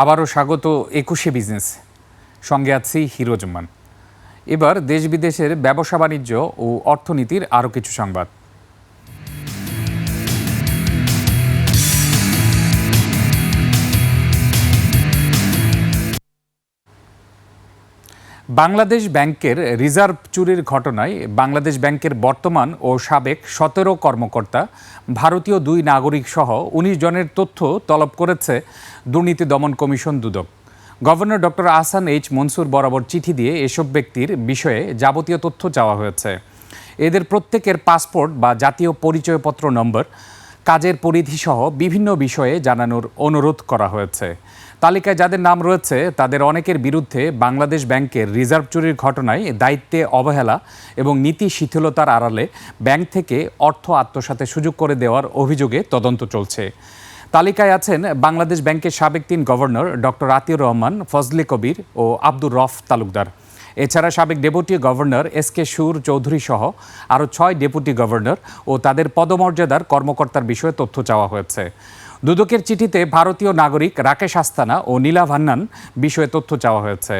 আবারও স্বাগত একুশে বিজনেস। সঙ্গে আছি হিরোজমান এবার দেশ বিদেশের ব্যবসা বাণিজ্য ও অর্থনীতির আরও কিছু সংবাদ। বাংলাদেশ ব্যাংকের রিজার্ভ চুরির ঘটনায় বাংলাদেশ ব্যাংকের বর্তমান ও সাবেক সতেরো কর্মকর্তা, ভারতীয় দুই নাগরিক সহ উনিশ জনের তথ্য তলব করেছে দুর্নীতি দমন কমিশন দুদক। Governor doctor Ahsan H Mansur বরাবর চিঠি দিয়ে এসব ব্যক্তির বিষয়ে যাবতীয় তথ্য চাওয়া হয়েছে। এদের প্রত্যেকের পাসপোর্ট বা জাতীয় পরিচয়পত্র নম্বর, কাজের পরিধিসহ বিভিন্ন বিষয়ে জানানোর অনুরোধ করা হয়েছে। তালিকায় যাদের নাম রয়েছে, তাদের অনেকের বিরুদ্ধে বাংলাদেশ ব্যাংকের রিজার্ভ চুরির ঘটনায় দায়িত্বে অবহেলা এবং নীতি শিথিলতার আড়ালে ব্যাংক থেকে অর্থ আত্মসাতে সুযোগ করে দেওয়ার অভিযোগে তদন্ত চলছে। তালিকায় আছেন বাংলাদেশ ব্যাংকের সাবেক তিন গভর্নর ডক্টর আতিউর রহমান, ফজলে কবির ও আব্দুর রফ তালুকদার। এছাড়া সাবেক ডেপুটি গভর্নর এস কে সুর চৌধুরী সহ আরও ছয় ডেপুটি গভর্নর ও তাদের পদমর্যাদার কর্মকর্তার বিষয়ে তথ্য চাওয়া হয়েছে। দুদকের চিঠিতে ভারতীয় নাগরিক রাকেশ আস্তানা ও নীলা ভান্নান বিষয়ে তথ্য চাওয়া হয়েছে।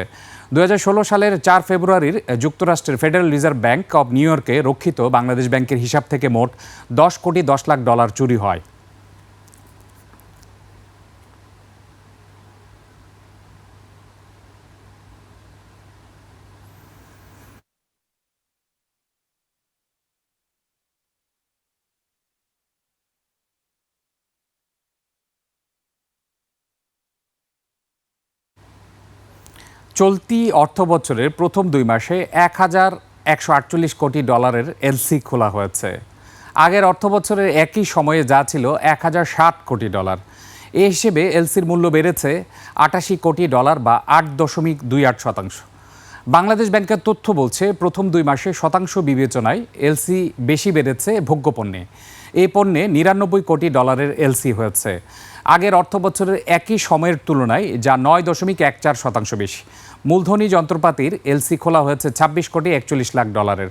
দু হাজার ষোলো সালের চার ফেব্রুয়ারির যুক্তরাষ্ট্রের federal reserve bank of New ইয়র্কে রক্ষিত বাংলাদেশ ব্যাংকের হিসাব থেকে মোট দশ কোটি দশ লাখ ডলার চুরি হয়। চলতি অর্থ বছরের প্রথম দুই মাসে এক হাজার একশো আটচল্লিশ কোটি ডলারের এলসি খোলা হয়েছে। আগের অর্থ বছরের একই সময়ে যা ছিল এক হাজার ষাট কোটি ডলার। এ হিসেবে এলসির মূল্য বেড়েছে আটাশি কোটি ডলার বা আট দশমিক দুই আট শতাংশ। বাংলাদেশ ব্যাংকের তথ্য বলছে, প্রথম দুই মাসে শতাংশ বিবেচনায় এলসি বেশি বেড়েছে ভোগ্যপণ্যে। এই পণ্যে নিরানব্বই কোটি ডলারের এলসি হয়েছে। আগের অর্থ বছরের একই সময়ের তুলনায়, যা নয় দশমিক এক চার শতাংশ বেশি। মূলধনী যন্ত্রপাতির এলসি খোলা হয়েছে ছাব্বিশ কোটি একচল্লিশ লাখ ডলারের।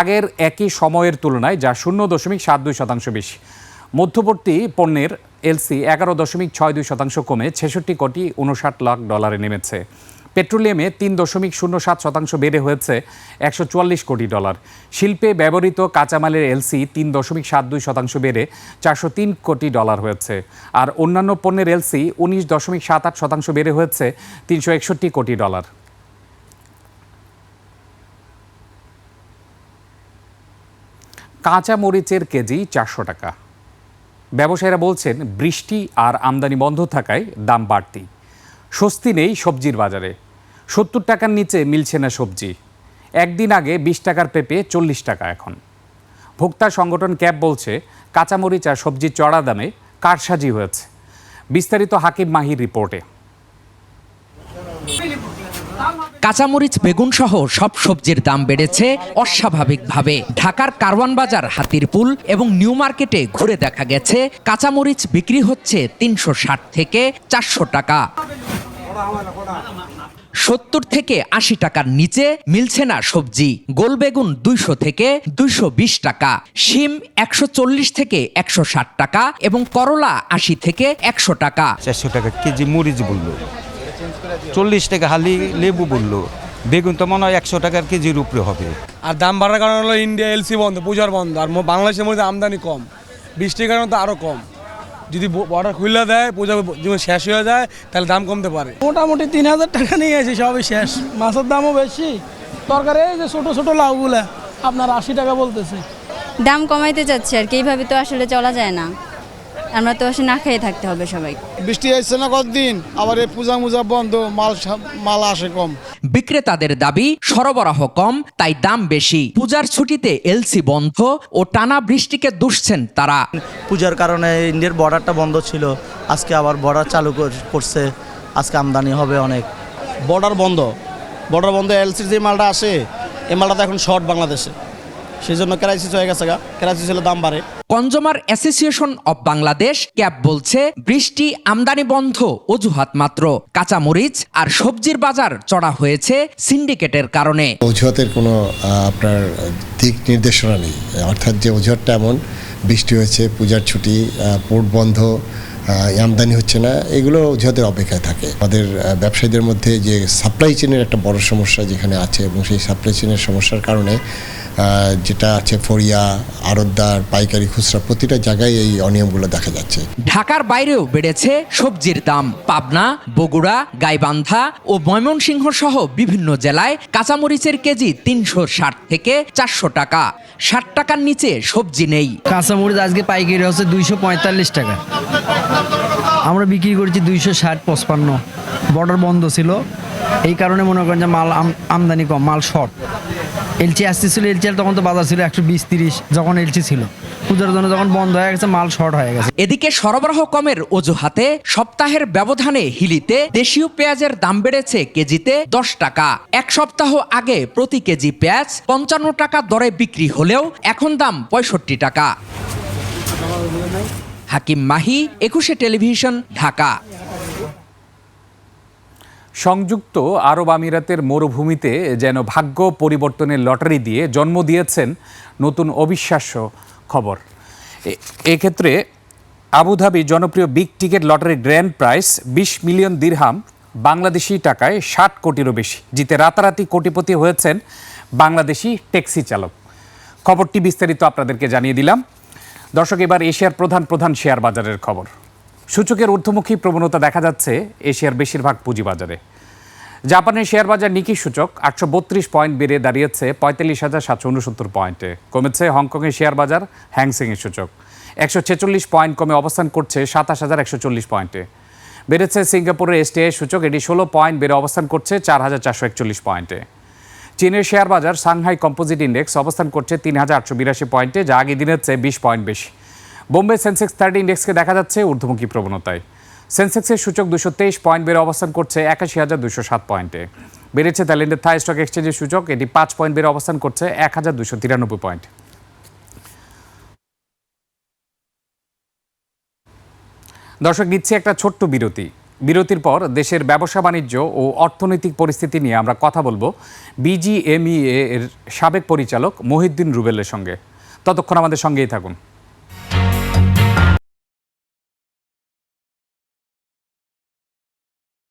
আগের একই সময়ের তুলনায়, যা শূন্য দশমিক সাত দুই শতাংশ বেশি। মধ্যবর্তী পণ্যের এলসি এগারো দশমিক ছয় দুই শতাংশ কমে ছেষট্টি কোটি উনষাট লাখ ডলারে নেমেছে। পেট্রোলিয়ামে তিন দশমিক শূন্য সাত শতাংশ বেড়ে হয়েছে একশো চুয়াল্লিশ কোটি ডলার। শিল্পে ব্যবহৃত কাঁচামালের এলসি তিন দশমিক সাত দুই শতাংশ বেড়ে চারশো তিন কোটি ডলার হয়েছে। আর অন্যান্য পণ্যের এলসি উনিশ দশমিক সাত আট শতাংশ বেড়ে হয়েছে তিনশো একষট্টি কোটি ডলার। কাঁচা মরিচের কেজি চারশো টাকা। ব্যবসায়ীরা বলছেন, বৃষ্টি আর আমদানি বন্ধ থাকায় দাম বাড়তি। স্বস্তি নেই সবজির বাজারে। সত্তর টাকার নিচে মিলছে না সবজি। একদিন আগে বিশ টাকার পেঁপে চল্লিশ টাকা এখন। ভোক্তা সংগঠন ক্যাব বলছে, কাঁচামরিচ আর সবজির চড়া দামে কারসাজি হয়েছে। বিস্তারিত হাকিম মাহির রিপোর্টে। কাঁচামরিচ, বেগুন সহ সব সবজির দাম বেড়েছে অস্বাভাবিকভাবে। ঢাকার কারওয়ান বাজার, হাতিরপুল এবং নিউ মার্কেটে ঘুরে দেখা গেছে, কাঁচামরিচ বিক্রি হচ্ছে তিনশো ষাট থেকে চারশো টাকা। সত্তর থেকে আশি টাকার নিচে মিলছে না সবজি। গোল বেগুন দুইশো থেকে দুইশো বিশ টাকা শিম একশো চল্লিশ থেকে একশো ষাট টাকা এবং করলা আশি থেকে একশো টাকা। চারশো টাকা কেজি মরিচ বলল। চল্লিশ টাকা হালি লেবু বলল। বেগুন তো মনে হয় একশো টাকার কেজির উপরে হবে। আর দাম বাড়ার কারণে হলো ইন্ডিয়া এলসি বন্ধ পূজার বন্ধ। আর বাংলাদেশের মধ্যে আমদানি কম। বৃষ্টির কারণে তো আরও কম। যদি বর্ডার খুলে দেয় পূজা যেমন শেষ হয়ে যায় তাহলে দাম কমতে পারে। মোটামুটি তিন হাজার টাকা নিয়ে গেছি সবই শেষ। মাছের দামও বেশি। তরকারি এই যে ছোটো ছোটো লাউগুলা আপনার আশি টাকা বলতেছে। দাম কমাইতে চাচ্ছে আর কি এইভাবে তো আসলে চলা যায় না। আমরা তো আসলে না খেয়ে থাকতে হবে সবাই। বৃষ্টি আসছে না কতদিন? আবার এই পূজা মুজা বন্ধ মাল মাল আসে কম। বিক্রেতাদের দাবি সরবরাহ কম তাই দাম বেশি। পূজার ছুটিতে এলসি বন্ধ ও টানা বৃষ্টিকে দুষছেন তারা। পূজার কারণে ইন্ডিয়ার বর্ডারটা বন্ধ ছিল। আজকে আবার বর্ডার চালু কর- করছে। আজকে আমদানি হবে অনেক। বর্ডার বন্ধ। বর্ডার বন্ধ এলসির যে মালটা আসে এই মালটা তো এখন শর্ট বাংলাদেশে। সেই জন্য ক্রাইসিস হয়ে গেছে গা। ক্রাইসিস হলে দাম বাড়ে। Consumer association of Bangladesh, CAB বলছে, বৃষ্টি আমদানি বন্ধ, অজুহাত মাত্র। কাঁচামরিচ আর সবজির বাজার চড়া হয়েছে সিন্ডিকেটের কারণে। অজুহাতের কোনো আপনার দিক নির্দেশনা নেই। অর্থাৎ যে অজুহাতটা এমন, বৃষ্টি হয়েছে, পূজার ছুটি পোর্ট বন্ধ আমদানি হচ্ছে না, এগুলো অজুহাতের অপেক্ষায় থাকে। আমাদের ব্যবসায়ীদের মধ্যে যে সাপ্লাই চেনের একটা বড় সমস্যা যেখানে আছে এবং সেই সাপ্লাই চেনের সমস্যার কারণে যেটা আছে ফরিয়া আড়তদার পাইকারি খুচরা প্রতিটা জায়গায় এই অনিয়মগুলো দেখা যাচ্ছে। ঢাকার বাইরেও বেড়েছে সবজির দাম। পাবনা বগুড়া গাইবান্ধা ও ময়মনসিংহ সহ বিভিন্ন জেলায় কাঁচামরিচের কেজি তিনশো ষাট থেকে চারশো টাকা। ষাট টাকার নিচে সবজি নেই। কাঁচামরিচ আজকে পাইকারি হচ্ছে দুইশো পঁয়তাল্লিশ টাকা। আমরা বিক্রি করেছি দুইশো ষাট পঁচপান্ন। বর্ডার বন্ধ ছিল। এই কারণে মনে করেন যে মাল আম- আমদানি কম মাল শর্ট। এলচি আসতেছিল, এলচি তখন তো বাজার ছিল একশো বিশ, তিরিশ, যখন এলচি ছিল। পূজার জন্য যখন বন্ধ হয়ে গেছে, মাল শর্ট হয়ে গেছে। এদিকে সরবরাহ কমের অজুহাতে সপ্তাহের ব্যবধানে হিলিতে দেশীয় পেঁয়াজের দাম বেড়েছে কেজিতে দশ টাকা। এক সপ্তাহ আগে প্রতি কেজি পেঁয়াজ পঞ্চান্ন টাকা দরে বিক্রি হলেও এখন দাম পঁয়ষট্টি টাকা। হাকিম মাহি, একুশে টেলিভিশন, ঢাকা। সংযুক্ত আরব আমিরাতের মরুভূমিতে যেন ভাগ্য পরিবর্তনের লটারি দিয়ে জন্ম দিয়েছেন নতুন অবিশ্বাস্য খবর। এক্ষেত্রে আবুধাবি জনপ্রিয় big ticket lottery grand prize বিশ মিলিয়ন দিরহাম বাংলাদেশি টাকায় ষাট কোটিরও বেশি, জিতে রাতারাতি কোটিপতি হয়েছেন বাংলাদেশি ট্যাক্সি চালক। খবরটি বিস্তারিত আপনাদেরকে জানিয়ে দিলাম। দর্শক, এবার এশিয়ার প্রধান প্রধান শেয়ার বাজারের খবর। সূচকের ঊর্ধ্বমুখী প্রবণতা দেখা যাচ্ছে এশিয়ার বেশিরভাগ পুঁজিবাজারে। জাপানের শেয়ার বাজার নিকি সূচক আটশো বত্রিশ পয়েন্ট বেড়ে দাঁড়িয়েছে পঁয়তাল্লিশ হাজার সাতশো উনসত্তর পয়েন্টে। কমেছে হংকংয়ের শেয়ার বাজার হ্যাংসেংয়ের সূচক। একশো ছেচল্লিশ পয়েন্ট কমে অবস্থান করছে সাতাশ হাজার একশো চল্লিশ পয়েন্টে। বেড়েছে সিঙ্গাপুরের এসটিআই সূচক, এটি ষোলো পয়েন্ট বেড়ে অবস্থান করছে চার হাজার চারশো একচল্লিশ পয়েন্টে। চীনের শেয়ার বাজার সাংহাই কম্পোজিট ইন্ডেক্স অবস্থান করছে তিন হাজার আটশো বিরাশি পয়েন্টে, যা আগে দিনের চেয়ে বিশ পয়েন্ট বেশি। বোম্বে সেন্সেক্স থার্টি ইন্ডেক্সকে দেখা যাচ্ছে ঊর্ধ্বমুখী প্রবণতায়। সেন্সেক্সের সূচক দুশো তেইশ পয়েন্ট বেড়ে অবস্থান করছে একাশি হাজার দুশো সাত পয়েন্টে। বেড়েছে থাইল্যান্ডের থাই স্টক এক্সচেঞ্জের সূচক, এটি পাঁচ পয়েন্ট বেড়ে অবস্থান করছে এক হাজার দুশো তিরানব্বই পয়েন্ট। দর্শক, নিচ্ছে একটা ছোট্ট বিরতি। বিরতির পর দেশের ব্যবসা বাণিজ্য ও অর্থনৈতিক পরিস্থিতি নিয়ে আমরা কথা বলব বিজিএমইএ এর সাবেক পরিচালক মহিউদ্দিন রুবেলের সঙ্গে। ততক্ষণ আমাদের সঙ্গেই থাকুন।